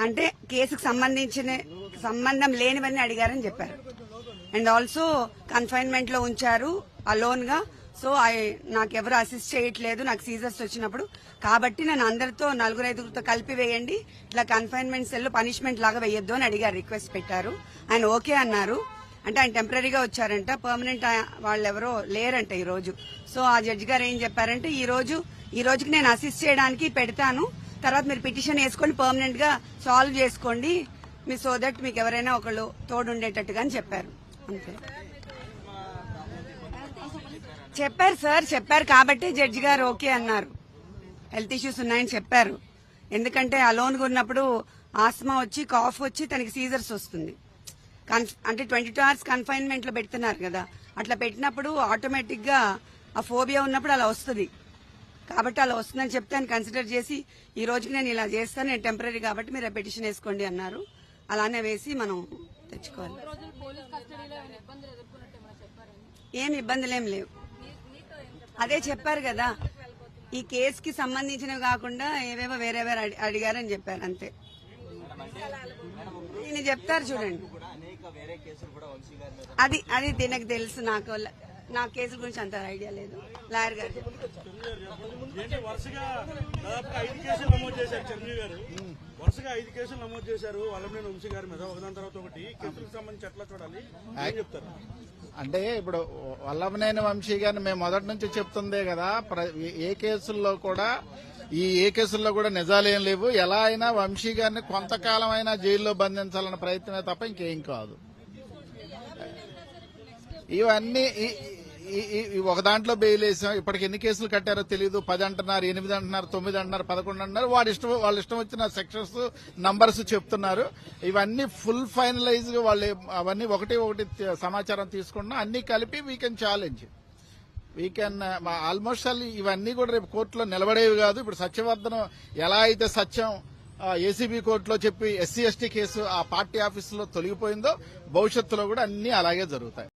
అంటే కేసుకు సంబంధించిన సంబంధం లేనివన్నీ అడిగారని చెప్పారు. అండ్ ఆల్సో కన్ఫైన్మెంట్లో ఉంచారు అలోన్గా. సో ఐ నాకెవరు అసిస్ట్ చేయట్లేదు నాకు సీజర్స్ వచ్చినప్పుడు. కాబట్టి నేను అందరితో నలుగురు ఐదుగురితో కలిపి వేయండి. ఇట్లా కన్ఫైన్మెంట్ సెల్ పనిష్మెంట్ లాగా వేయొద్దు అని అడిగారు రిక్వెస్ట్ పెట్టారు. ఆయన ఓకే అన్నారు. అంటే ఆయన టెంపరీగా వచ్చారంట. పర్మనెంట్ వాళ్ళు ఎవరో లేరంట ఈ రోజు సో ఆ జడ్జి గారు ఏం చెప్పారంటే ఈ రోజు ఈ రోజుకి నేను అసిస్ట్ చేయడానికి పెడతాను. తర్వాత మీరు పిటిషన్ వేసుకొని పర్మనెంట్గా సాల్వ్ చేసుకోండి. మీ సో దట్ మీకు ఎవరైనా ఒకళ్ళు తోడుండేటట్టుగా అని చెప్పారు. అంతే. చెప్పారు సార్ చెప్పారు కాబట్టి జడ్జి గారు ఓకే అన్నారు. హెల్త్ ఇష్యూస్ ఉన్నాయని చెప్పారు. ఎందుకంటే అలోన్ ఉన్నప్పుడు ఆస్మా వచ్చి కాఫ్ వచ్చి తనకి సీజర్స్ వస్తుంది. కన్- అంటే ట్వంటీ టూ అవర్స్ కన్ఫైన్మెంట్లో పెడుతున్నారు కదా. అట్లా పెట్టినప్పుడు ఆటోమేటిక్గా ఆ ఫోబియా ఉన్నప్పుడు అలా వస్తుంది. కాబట్టి అలా వస్తుందని చెప్తే ఆయన కన్సిడర్ చేసి ఈ రోజుకి నేను ఇలా చేస్తాను నేను టెంపరీ కాబట్టి మీరు పెటిషన్ వేసుకోండి అన్నారు. అలానే వేసి మనం తెచ్చుకోవాలి. ఏం ఇబ్బందులు లేవు. అదే చెప్పారు కదా ఈ కేసుకి సంబంధించినవి కాకుండా ఏవేవో వేరే వేరే అడి- అడిగారని చెప్పారు అంతే. చెప్తారు చూడండి. అది అది దీనికి తెలుసు నాకు. నా కేసుల గురించి అంత ఐడియా లేదు. లాయర్ గారు వరుసగా దాదాపు ఐదు కేసులు నమోదు చేశారు చిరంజీవి గారు. వరుసగా ఐదు కేసులు నమోదు చేశారు వల్లభనేని వంశీ గారి మీద. ఒకదాని తర్వాత ఒకటి. కేసులకు సంబంధించి ఎట్లా చూడాలి? ఏం చెప్తారు? అంటే ఇప్పుడు వల్లభనేని వంశీ గారిని మేము మొదటి నుంచి చెప్తుందే కదా ప్ర- ఏ కేసుల్లో కూడా ఈ ఏ కేసుల్లో కూడా నిజాలేం లేవు. ఎలా అయినా వంశీ గారిని కొంతకాలం అయినా జైల్లో బంధించాలన్న ప్రయత్నమే తప్ప ఇంకేం కాదు. ఇవన్నీ ఒక దాంట్లో బెయిల్ వేసాం. ఇప్పటికి ఎన్ని కేసులు కట్టారో తెలియదు పది అంటున్నారు ఎనిమిది అంటున్నారు తొమ్మిది అంటున్నారు పదకొండు అంటున్నారు. వాడి ఇష్టం వాళ్ళ ఇష్టం వచ్చిన సెక్షన్స్ నంబర్స్ చెప్తున్నారు. ఇవన్నీ ఫుల్ ఫైనలైజ్ వాళ్ళు అవన్నీ ఒకటి ఒకటి సమాచారం తీసుకున్నా అన్ని కలిపి we can challenge we can almost all ఇవన్నీ కూడా రేపు కోర్టులో నిలబడేవి కాదు. ఇప్పుడు సత్యవర్ధనం ఎలా అయితే సత్యం ఏసీబీ కోర్టులో చెప్పి ఎస్సీ ఎస్టీ కేసు ఆ పార్టీ ఆఫీసులో తొలగిపోయిందో భవిష్యత్తులో కూడా అన్ని అలాగే జరుగుతాయి.